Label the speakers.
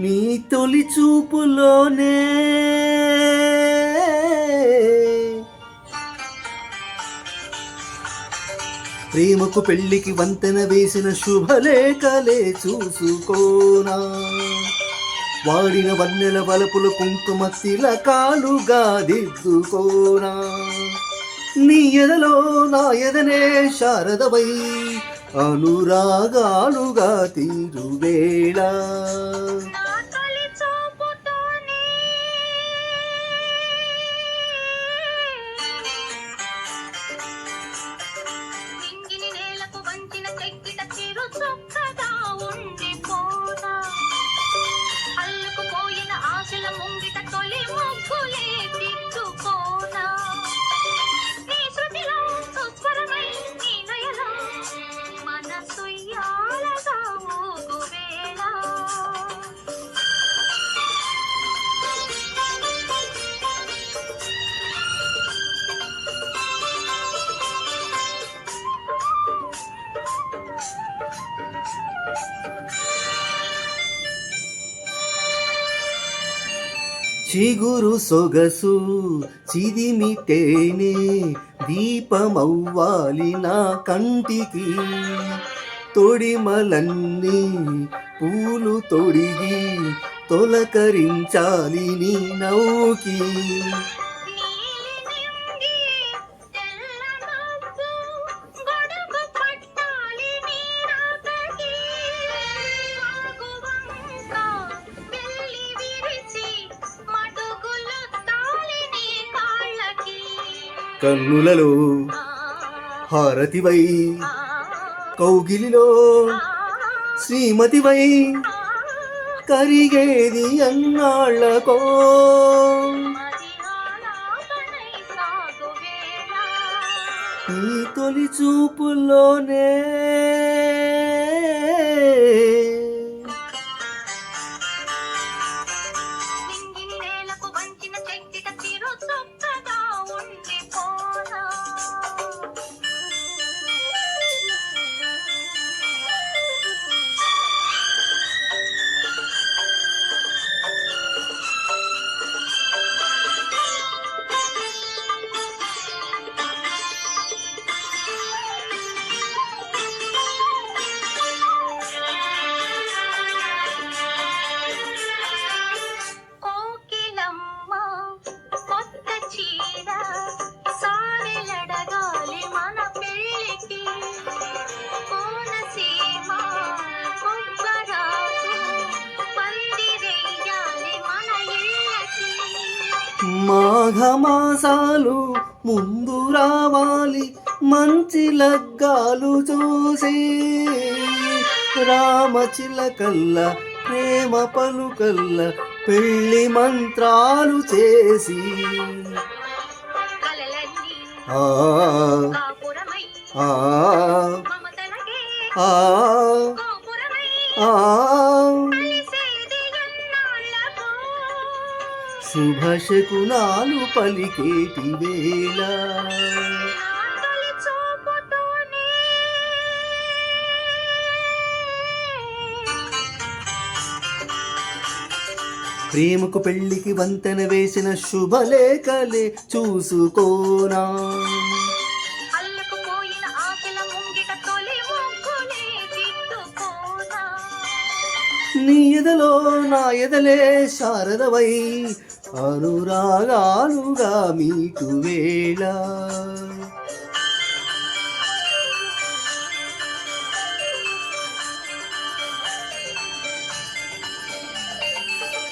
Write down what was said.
Speaker 1: నీ తొలి చూపులోనే. ప్రేమకు పెళ్ళికి వంతెన వేసిన శుభలేఖలే చూసుకోనా. వాడిన వన్నెల వలపుల కుంకుమ తిలకాలుగా దిద్దుకోనా. నీ ఎదలో నా ఎదనే శారదవై అనురాగాలుగా తీరువేళ. చిగురు సొగసు చిదిమితేనే దీపమవ్వాలి నా కంటికి. తొడిమలన్నీ పూలు తొడిగి తొలకరించాలి నీ
Speaker 2: నౌకి.
Speaker 1: కన్నులలో హారతివై కౌగిలిలో శ్రీమతివై కరిగేది అన్నాళ్ళకో. ఈ తొలి
Speaker 2: చూపుల్లోనే
Speaker 1: మాఘమాసాలు ముందు రావాలి మంచి లగ్గాలు చూసి. రామచిలకల్ల ప్రేమ పలుకల్ల పెళ్ళి మంత్రాలు చేసి. ఆ ఆ ఆ ఆ శుభ శకునాలు పలికేటి వేళ. ప్రేమకు పెళ్ళికి వంతెన వేసిన శుభలేఖలే చూసుకోనా. నీ ఎదలో నా ఎదలే శారదవై అనురాగాలుగా మీటు వేళ